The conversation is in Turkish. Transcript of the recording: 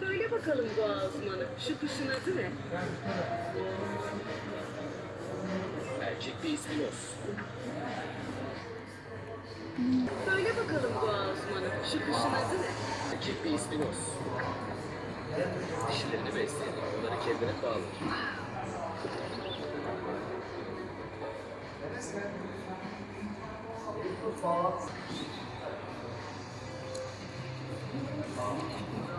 Söyle bakalım doğa uzmanı, şu kuşun adı ne? Erkek bir ispinoz. Söyle bakalım doğa uzmanı, şu kuşun adı ne? Erkek bir ispinoz. Dişilerini besleyen, onları kendine bağlar. Thank you.